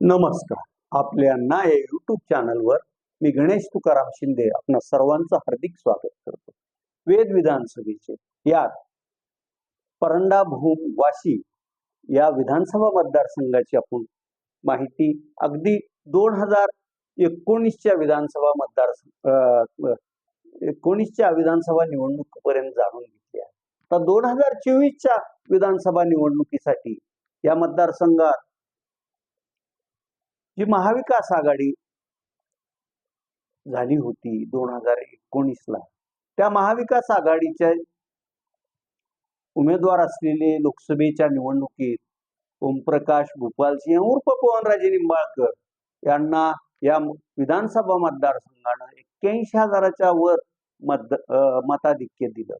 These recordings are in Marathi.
नमस्कार. आपल्या ना या युट्यूब चॅनलवर मी गणेश तुकाराम शिंदे आपणा सर्वांचं हार्दिक स्वागत करतो. वेद विधानसभेचे यात परंडा भूम वाशी या विधानसभा मतदारसंघाची आपण माहिती अगदी दोन हजार एकोणीसच्या विधानसभा मतदार अं, एकोणीसच्या विधानसभा निवडणुकीपर्यंत जाणून घेतली आहे. तर दोन हजार चोवीसच्या विधानसभा निवडणुकीसाठी या मतदारसंघात जी महाविकास आघाडी झाली होती दोन हजार एकोणीसला त्या महाविकास आघाडीच्या उमेदवार असलेले लोकसभेच्या निवडणुकीत ओमप्रकाश भूपालसिंह उर्फ पवनराजे निंबाळकर यांना या विधानसभा मतदारसंघानं एक्क्याऐंशी हजाराच्या वर मत मताधिक्य दिलं.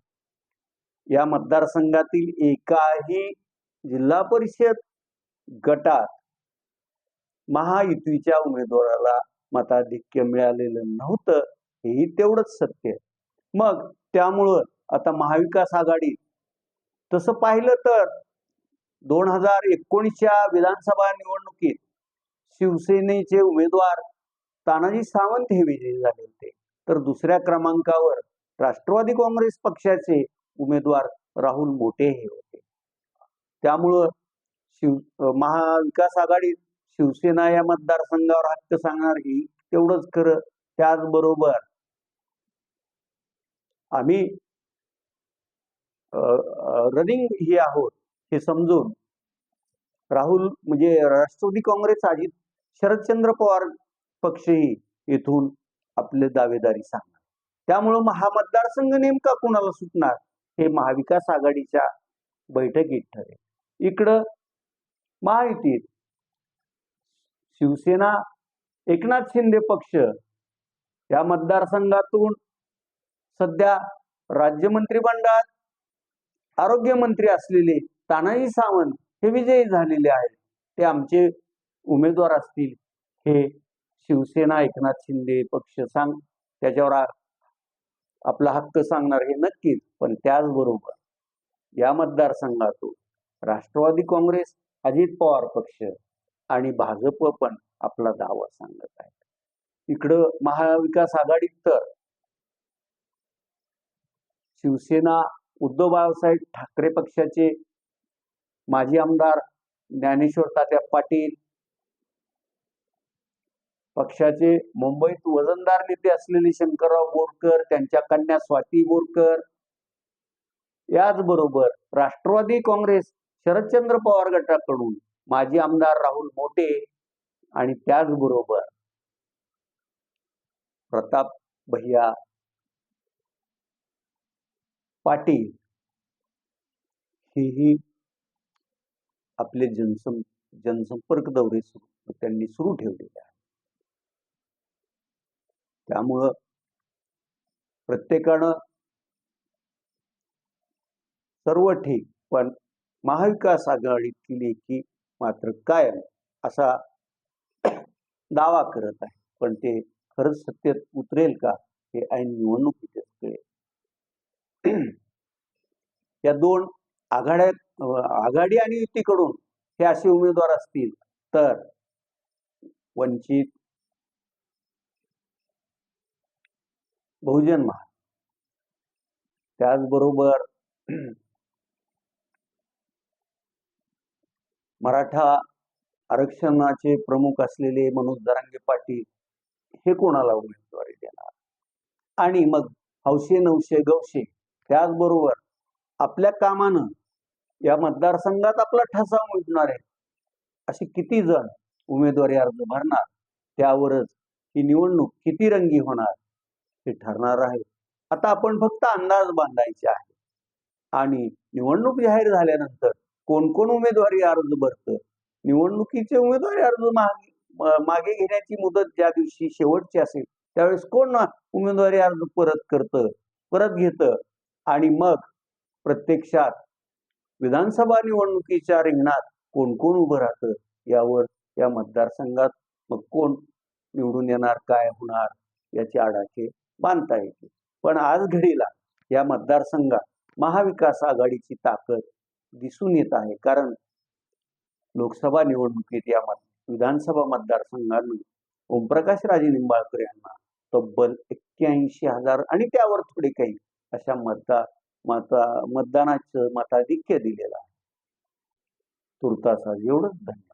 या मतदारसंघातील एकाही जिल्हा परिषद गटात महायुतीच्या उमेदवाराला मताधिक्य मिळालेलं नव्हतं हेही तेवढंच सत्य आहे. मग त्यामुळं आता महाविकास आघाडी तसं पाहिलं तर दोन हजार एकोणीसच्या विधानसभा निवडणुकीत शिवसेनेचे उमेदवार तानाजी सावंत हे विजयी झाले होते तर दुसऱ्या क्रमांकावर राष्ट्रवादी काँग्रेस पक्षाचे उमेदवार राहुल मोठे हे होते त्यामुळं शिव महाविकास आघाडीत शिवसेना या मतदारसंघावर हक्क सांगणार ही तेवढंच खरं. त्याचबरोबर आम्ही रनिंग ही आहोत हे समजून राहुल म्हणजे राष्ट्रवादी काँग्रेस अजित शरदचंद्र पवार पक्षही येथून आपले दावेदारी सांगणार. त्यामुळं हा मतदारसंघ नेमका कोणाला सुटणार हे महाविकास आघाडीच्या बैठकीत ठरेल. इकडं महायुतीत शिवसेना एकनाथ शिंदे पक्ष या मतदारसंघातून सध्या राज्यमंत्रिमंडळात आरोग्यमंत्री असलेले तानाजी सावंत हे विजयी झालेले आहेत. ते आमचे उमेदवार असतील हे शिवसेना एकनाथ शिंदे पक्ष सांग त्याच्यावर आपला हक्क सांगणार हे नक्कीच पण त्याचबरोबर या मतदारसंघातून राष्ट्रवादी काँग्रेस अजित पवार पक्ष आणि भाजप पण आपला दावा सांगत आहे. इकडं महाविकास आघाडीत तर शिवसेना उद्धव बाळासाहेब ठाकरे पक्षाचे माजी आमदार ज्ञानेश्वर तात्या पाटील पक्षाचे मुंबईत वजनदार नेते असलेले शंकरराव बोरकर त्यांच्या कन्या स्वाती बोरकर याचबरोबर राष्ट्रवादी काँग्रेस शरदचंद्र पवार गटाकडून माजी आमदार राहुल मोटे आणि त्याचबरोबर प्रताप भैया पाटील हेही आपले जनसं जनसंपर्क दौरे सुरू त्यांनी सुरू ठेवलेले आहे त्यामुळं प्रत्येकानं सर्व ठीक पण महाविकास आघाडीतील एकी मात्र कायम असा दावा करत आहे. पण ते खरंच सत्यात उतरेल का हे ऐन निवडणुकीतच कळेल. या दोन आघाड्यात आघाडी आणि युतीकडून हे असे उमेदवार असतील तर वंचित बहुजन महा त्याचबरोबर मराठा आरक्षणाचे प्रमुख असलेले मनोज दरांगे पाटील हे कोणाला उमेदवारी देणार? आणि मग हौशे नवशे गवशे त्याचबरोबर आपल्या कामानं या मतदारसंघात आपला ठसा उमटणार आहे असे किती जण उमेदवारी अर्ज भरणार? त्यावरच ही निवडणूक किती रंगी होणार हे ठरणार आहे. आता आपण फक्त अंदाज बांधायचे आहे. आणि निवडणूक जाहीर झाल्यानंतर कोण कोण उमेदवारी अर्ज भरतं? निवडणुकीचे उमेदवारी अर्ज मागे मागे घेण्याची मुदत ज्या दिवशी शेवटची असेल त्यावेळेस कोण उमेदवारी अर्ज परत करतं परत घेतं? आणि मग प्रत्यक्षात विधानसभा निवडणुकीच्या रिंगणात कोण कोण उभं राहतं? यावर या मतदारसंघात मग कोण निवडून येणार काय होणार? याचे आडाखे बांधता येते पण आज घडीला या मतदारसंघात महाविकास आघाडीची ताकद दिसून येत आहे. कारण लोकसभा निवडणुकीत या मत विधानसभा मतदारसंघानं ओमप्रकाश राजे निंबाळकर यांना तब्बल एक्क्याऐंशी हजार आणि त्यावर थोडे काही अशा मतदा मता मतदानाचं मताधिक्य दिलेलं आहे. तुर्तासाज एवढंच. धन्यवाद.